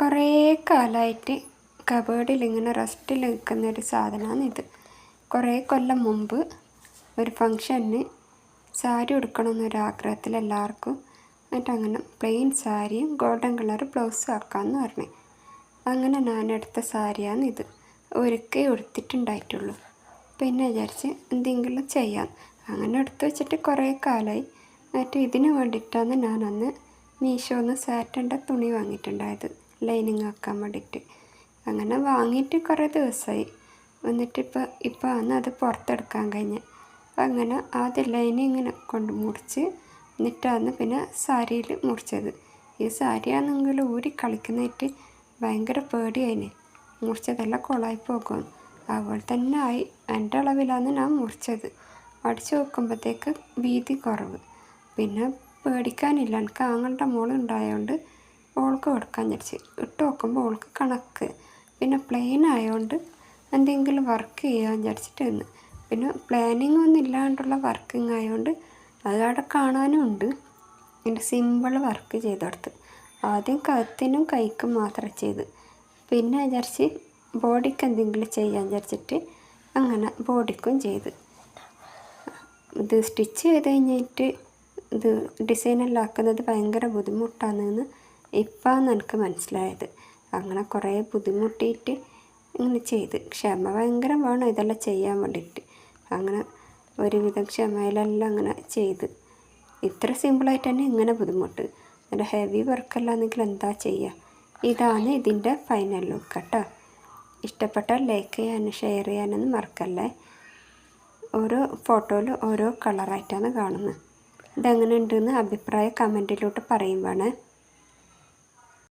കുറേ കാലമായിട്ട് കബേർഡിൽ ഇങ്ങനെ റെസ്റ്റിൽ നിൽക്കുന്ന ഒരു സാധനമാണ് ഇത്. കുറേ കൊല്ലം മുമ്പ് ഒരു ഫങ്ഷന് സാരി ഉടുക്കണമെന്നൊരാഗ്രഹത്തിൽ എല്ലാവർക്കും എന്നിട്ട് അങ്ങനെ പ്ലെയിൻ സാരിയും ഗോൾഡൻ കളർ ബ്ലൗസും ആക്കാമെന്ന് പറഞ്ഞു. അങ്ങനെ ഞാൻ എടുത്ത സാരിയാണ് ഇത്. ഒരുക്കേ ഉടുത്തിട്ടുണ്ടായിട്ടുള്ളൂ. പിന്നെ വിചാരിച്ച് എന്തെങ്കിലും ചെയ്യാം. അങ്ങനെ എടുത്തു വെച്ചിട്ട് കുറേ കാലമായി എന്നിട്ട് ഇതിന് വേണ്ടിയിട്ടാണ് ഞാൻ അന്ന് മീഷോന്ന് സാറ്റന്റെ തുണി വാങ്ങിയിട്ടുണ്ടായത്. ലൈനിങ് ആക്കാൻ വേണ്ടിയിട്ട്. അങ്ങനെ വാങ്ങിയിട്ട് കുറേ ദിവസമായി എന്നിട്ട് ഇപ്പോൾ ഇപ്പോൾ ആണ് അത് പുറത്തെടുക്കാൻ കഴിഞ്ഞത് അങ്ങനെ ആദ്യം ഇങ്ങനെ കൊണ്ട് മുറിച്ച് എന്നിട്ടാണ് പിന്നെ സാരിയിൽ മുറിച്ചത്. ഈ സാരിയാണെങ്കിൽ ഊരി കളിക്കുന്നതായിട്ട് ഭയങ്കര പേടിയായിന്. മുറിച്ചതെല്ലാം കൊളായി പോകും. അതുപോലെ തന്നെ ആയി. എന്റെ അളവിലാണ് ഞാൻ മുറിച്ചത്. അടിച്ചു നോക്കുമ്പോഴത്തേക്ക് വീതി കുറവ്. പിന്നെ പേടിക്കാനില്ല. എനിക്ക് ആങ്ങളുടെ മോളുണ്ടായതുകൊണ്ട് ഓൾക്ക് കൊടുക്കാൻ വിചാരിച്ച്. ഇട്ട് നോക്കുമ്പോൾ ഓൾക്ക് കണക്ക്. പിന്നെ പ്ലെയിൻ ആയതുകൊണ്ട് എന്തെങ്കിലും വർക്ക് ചെയ്യാൻ വിചാരിച്ചിട്ട് നിന്ന് പിന്നെ പ്ലാനിങ് ഒന്നും ഇല്ലാണ്ടുള്ള വർക്കിംഗ് ആയതുകൊണ്ട് അത് അവിടെ കാണാനും ഉണ്ട്. എന്റെ സിമ്പിൾ വർക്ക് ചെയ്ത് കൊടുത്ത് ആദ്യം കഴുത്തിനും കൈക്കും മാത്രം ചെയ്ത്. പിന്നെ വിചാരിച്ച് ബോഡിക്ക് എന്തെങ്കിലും ചെയ്യാൻ വിചാരിച്ചിട്ട് അങ്ങനെ ബോഡിക്കും ചെയ്ത്. ഇത് സ്റ്റിച്ച് ചെയ്ത് കഴിഞ്ഞിട്ട് ഇത് ഡിസൈനെല്ലാം ആക്കുന്നത് ഭയങ്കര ബുദ്ധിമുട്ടാണെന്ന് ഇപ്പോഴാണ് എനിക്ക് മനസ്സിലായത്. അങ്ങനെ കുറേ ബുദ്ധിമുട്ടിയിട്ട് ഇങ്ങനെ ചെയ്ത്. ക്ഷമ ഭയങ്കര വേണം ഇതെല്ലാം ചെയ്യാൻ വേണ്ടിയിട്ട്. അങ്ങനെ ഒരുവിധം ക്ഷമയിലെല്ലാം അങ്ങനെ ചെയ്ത്. ഇത്ര സിമ്പിളായിട്ട് തന്നെ ഇങ്ങനെ ബുദ്ധിമുട്ട്. നല്ല ഹെവി വർക്കല്ലാന്നെങ്കിൽ എന്താ ചെയ്യുക ഇതാണ് ഇതിന്റെ ഫൈനൽ ലുക്ക് കേട്ടോ. ഇഷ്ടപ്പെട്ടാൽ ലൈക്ക് ചെയ്യാനും ഷെയർ ചെയ്യാനൊന്നും മറക്കല്ലേ? ഓരോ ഫോട്ടോയിൽ ഓരോ കളറായിട്ടാണ് കാണുന്നത്. ഇതെങ്ങനെ ഉണ്ടെന്ന് അഭിപ്രായം കമന്റിലോട്ട് പറയും വേണേ